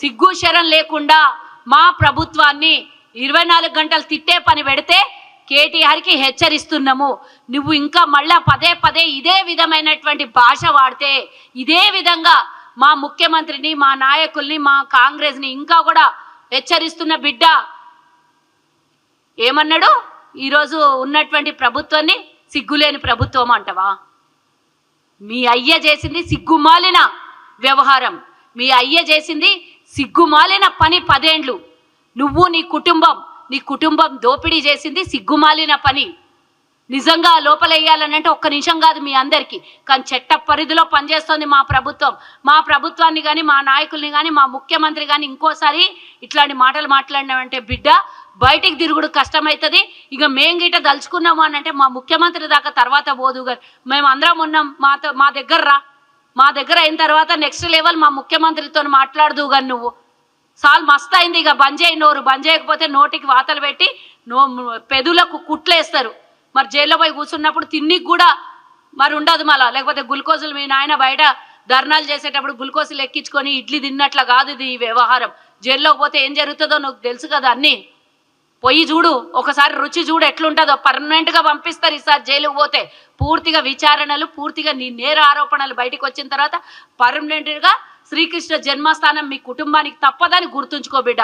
సిగ్గు శరం లేకుండా మా ప్రభుత్వాన్ని ఇరవై నాలుగు గంటలు తిట్టే పని పెడితే కేటీఆర్కి హెచ్చరిస్తున్నాము. నువ్వు ఇంకా మళ్ళా పదే పదే ఇదే విధమైనటువంటి భాష వాడితే ఇదే విధంగా మా ముఖ్యమంత్రిని మా నాయకుల్ని మా కాంగ్రెస్ని ఇంకా కూడా హెచ్చరిస్తున్న బిడ్డ ఏమన్నాడు? ఈరోజు ఉన్నటువంటి ప్రభుత్వాన్ని సిగ్గులేని ప్రభుత్వం అంటవా? మీ అయ్య చేసింది సిగ్గుమాలిన వ్యవహారం. మీ అయ్య చేసింది సిగ్గుమాలిన పని పదేండ్లు. నువ్వు నీ కుటుంబం నీ కుటుంబం దోపిడీ చేసింది సిగ్గుమాలిన పని. నిజంగా లోపలేయాలని అంటే ఒక్క నిమిషం కాదు మీ అందరికీ. కానీ చట్ట పరిధిలో పనిచేస్తుంది మా ప్రభుత్వం. మా ప్రభుత్వాన్ని కానీ మా నాయకుల్ని కానీ మా ముఖ్యమంత్రి కానీ ఇంకోసారి ఇట్లాంటి మాటలు మాట్లాడినామంటే బిడ్డ బయటికి తిరుగుడు కష్టమవుతుంది ఇక మేం గిట్ట దలుచుకున్నాము అని అంటే మా ముఖ్యమంత్రి దాకా తర్వాత పోదు కానీ మేము అందరం ఉన్నాం మాతో మా దగ్గర రా. మా దగ్గర అయిన తర్వాత నెక్స్ట్ లెవెల్ మా ముఖ్యమంత్రితో మాట్లాడదు కానీ నువ్వు. సాల్ మస్త్ అయింది ఇక బంద్ చేయి నోరు బంద్ చేయకపోతే నోటికి వాతలు పెట్టి నో పెదులకు కుట్లేస్తారు. మరి జైల్లో పోయి కూర్చున్నప్పుడు తిన్నికి కూడా మరి ఉండదు మళ్ళా. లేకపోతే గ్లూకోజులు మీ నాయన బయట ధర్నాలు చేసేటప్పుడు గ్లూకోజులు ఎక్కించుకొని ఇడ్లీ తిన్నట్ల కాదు ఇది ఈ వ్యవహారం. జైల్లో పోతే ఏం జరుగుతుందో నువ్వు తెలుసు కదా అన్నీ. పొయ్యి చూడు ఒకసారి రుచి చూడు ఎట్లుంటుందో. పర్మనెంట్గా పంపిస్తారు ఈసారి జైలుకు పోతే. పూర్తిగా విచారణలు పూర్తిగా నీ నేర ఆరోపణలు బయటకు వచ్చిన తర్వాత పర్మనెంట్గా శ్రీకృష్ణ జన్మస్థానం మీ కుటుంబానికి తప్పదని గుర్తుంచుకో బిడ్డ.